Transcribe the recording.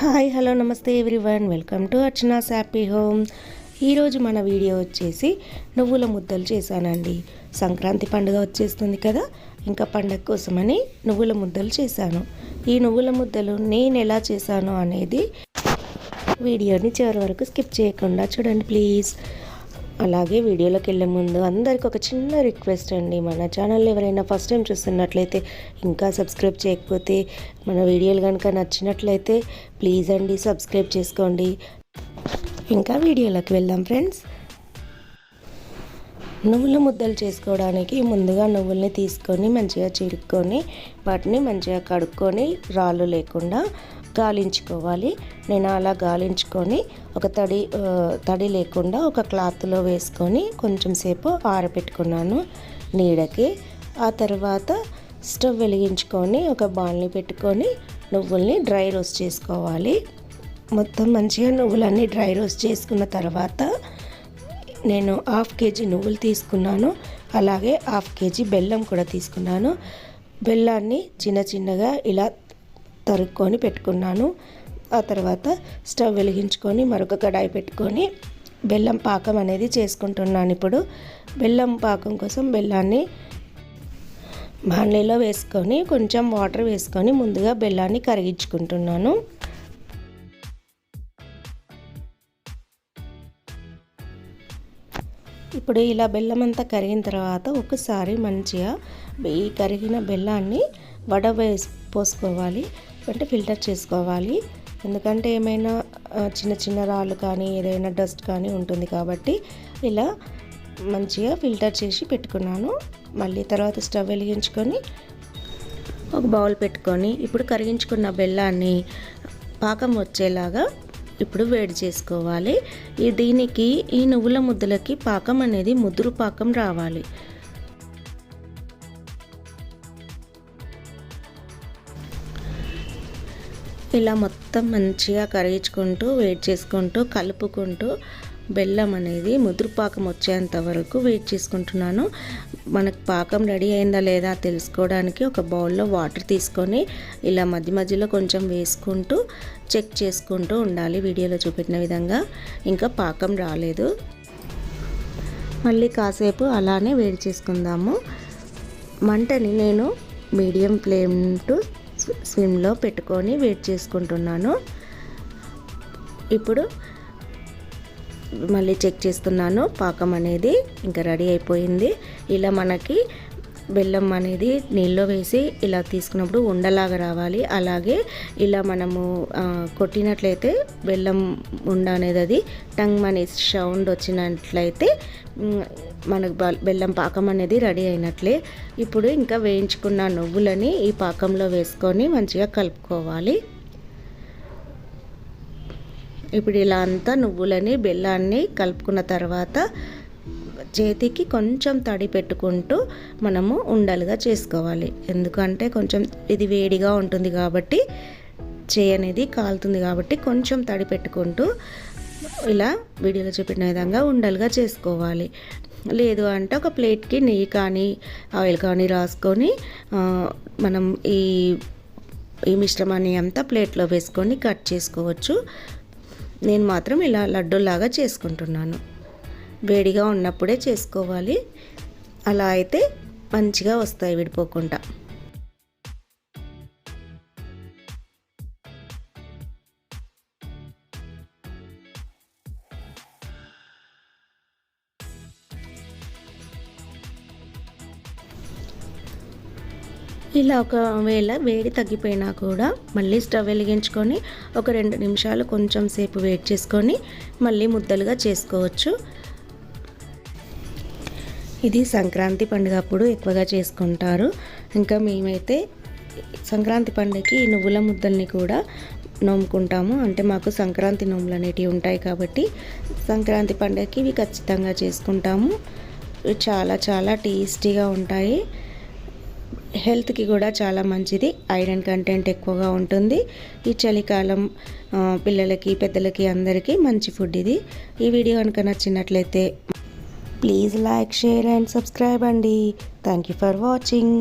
Hi hello namaste everyone. Welcome to Archana's happy home. ఈరోజు మన video వచ్చేసి నువ్వుల ముద్దలు చేశానండి. సంక్రాంతి పండుగ వచ్చేస్తుంది కదా ఇంకా పండగ కోసమని నువ్వుల ముద్దలు చేశాను. ఈ నువ్వుల ముద్దలు నేను ఎలా చేశాను అనేది వీడియోని చివరి వరకు స్కిప్ చేయకుండా చూడండి ప్లీజ్. అలాగే వీడియోలోకి వెళ్ళే ముందు అందరికి ఒక చిన్న రిక్వెస్ట్ అండి. మన ఛానల్ ఎవరైనా ఫస్ట్ టైం చూస్తున్నట్లయితే ఇంకా సబ్స్క్రైబ్ చేయకపోతే మన వీడియోలు కనుక నచ్చినట్లయితే ప్లీజ్ అండి సబ్స్క్రైబ్ చేసుకోండి. ఇంకా వీడియోలోకి వెళ్దాం ఫ్రెండ్స్ నువ్వుల ముద్దలు చేసుకోవడానికి ముందుగా నువ్వుల్ని తీసుకొని మంచిగా చిరుక్కొని వాటిని మంచిగా కడుక్కొని రాళ్ళు లేకుండా గాలించుకోవాలి. నేను అలా గాలించుకొని ఒక తడి తడి లేకుండా ఒక క్లాత్లో వేసుకొని కొంచెం సేపు ఆరబెట్టుకున్నాను నీడకి. ఆ తర్వాత స్టవ్ వెలిగించుకొని ఒక బాల్ని పెట్టుకొని నువ్వుల్ని డ్రై రోస్ట్ చేసుకోవాలి. మొత్తం మంచిగా నువ్వులన్నీ డ్రై రోస్ట్ చేసుకున్న తర్వాత నేను హాఫ్ కేజీ నువ్వులు తీసుకున్నాను. అలాగే హాఫ్ కేజీ బెల్లం కూడా తీసుకున్నాను. బెల్లాన్ని చిన్న చిన్నగా ఇలా తరుక్కొని పెట్టుకున్నాను. ఆ తర్వాత స్టవ్ వెలిగించుకొని మరొక కడాయి పెట్టుకొని బెల్లం పాకం అనేది చేసుకుంటున్నాను ఇప్పుడు. బెల్లం పాకం కోసం బెల్లాన్ని బాణలీలో వేసుకొని కొంచెం వాటర్ వేసుకొని ముందుగా బెల్లాన్ని కరిగించుకుంటున్నాను. ఇప్పుడు ఇలా బెల్లం అంతా కరిగిన తర్వాత ఒకసారి మంచిగా ఈ కరిగిన బెల్లాన్ని వడ వేసి పోసుకోవాలి. అంటే ఫిల్టర్ చేసుకోవాలి. ఎందుకంటే ఏమైనా చిన్న చిన్న రాళ్ళు కానీ ఏదైనా డస్ట్ కానీ ఉంటుంది కాబట్టి ఇలా మంచిగా ఫిల్టర్ చేసి పెట్టుకున్నాను. మళ్ళీ తర్వాత స్టవ్ వెలిగించుకొని ఒక బౌల్ పెట్టుకొని ఇప్పుడు కరిగించుకున్న బెల్లాన్ని పాకం వచ్చేలాగా ఇప్పుడు వేడి చేసుకోవాలి. దీనికి ఈ నువ్వుల ముద్దలకి పాకం అనేది ముదురు పాకం రావాలి. ఇలా మొత్తం మంచిగా కరిగించుకుంటూ వెయిట్ చేసుకుంటూ కలుపుకుంటూ బెల్లం అనేది ముదురు పాకం వచ్చేంత వరకు వెయిట్ చేసుకుంటున్నాను. మనకు పాకం రెడీ అయిందా లేదా తెలుసుకోవడానికి ఒక బౌల్లో వాటర్ తీసుకొని ఇలా మధ్య మధ్యలో కొంచెం వేసుకుంటూ చెక్ చేసుకుంటూ ఉండాలి వీడియోలో చూపెట్టిన విధంగా. ఇంకా పాకం రాలేదు. మళ్ళీ కాసేపు అలానే వేడి చేసుకుందాము. మంటని నేను మీడియం ఫ్లేమ్ టు సిమ్లో పెట్టుకొని వెయిట్ చేసుకుంటున్నాను. ఇప్పుడు మళ్ళీ చెక్ చేస్తున్నాను పాకం అనేది ఇంకా రెడీ అయిపోయింది. ఇలా మనకి బెల్లం అనేది నీళ్ళలో వేసి ఇలా తీసుకున్నప్పుడు ఉండలాగా రావాలి. అలాగే ఇలా మనము కొట్టినట్లయితే బెల్లం ఉండ అనేది అది టంగ్ అనే సౌండ్ వచ్చినట్లయితే మనకు బెల్లం పాకం అనేది రెడీ అయినట్లే. ఇప్పుడు ఇంకా వేయించుకున్న నువ్వులని ఈ పాకంలో వేసుకొని మంచిగా కలుపుకోవాలి. ఇప్పుడు ఇలా అంతా నువ్వులని బెల్లాన్ని కలుపుకున్న తర్వాత చేతికి కొంచెం తడి పెట్టుకుంటూ మనము ఉండలుగా చేసుకోవాలి. ఎందుకంటే కొంచెం ఇది వేడిగా ఉంటుంది కాబట్టి చేయి అనేది కాలుతుంది కాబట్టి కొంచెం తడి పెట్టుకుంటూ ఇలా వీడియోలో చూపిన విధంగా ఉండలుగా చేసుకోవాలి. లేదు అంటే ఒక ప్లేట్కి నెయ్యి కానీ ఆయిల్ కానీ రాసుకొని మనం ఈ ఈ మిశ్రమాన్ని అంతా ప్లేట్లో వేసుకొని కట్ చేసుకోవచ్చు. నేను మాత్రం ఇలా లడ్డూలాగా చేసుకుంటున్నాను. వేడిగా ఉన్నప్పుడే చేసుకోవాలి. అలా అయితే మంచిగా వస్తాయి విడిపోకుండా. ఇలా ఒకవేళ వేడి తగ్గిపోయినా కూడా మళ్ళీ స్టవ్ వెలిగించుకొని ఒక రెండు నిమిషాలు కొంచెం సేపు వెయిట్ చేసుకొని మళ్ళీ ముద్దలుగా చేసుకోవచ్చు. ఇది సంక్రాంతి పండుగ అప్పుడు ఎక్కువగా చేసుకుంటారు. ఇంకా మేమైతే సంక్రాంతి పండుగకి నువ్వుల ముద్దల్ని కూడా నోముకుంటాము. అంటే మాకు సంక్రాంతి నోములు అనేటివి ఉంటాయి కాబట్టి సంక్రాంతి పండుగకి ఇవి ఖచ్చితంగా చేసుకుంటాము. చాలా చాలా టేస్టీగా ఉంటాయి. హెల్త్కి కూడా చాలా మంచిది. ఐరన్ కంటెంట్ ఎక్కువగా ఉంటుంది. ఈ చలికాలం పిల్లలకి పెద్దలకి అందరికీ మంచి ఫుడ్ ఇది. ఈ వీడియో కనుక నచ్చినట్లయితే please like share and subscribe అండి. Thank you for watching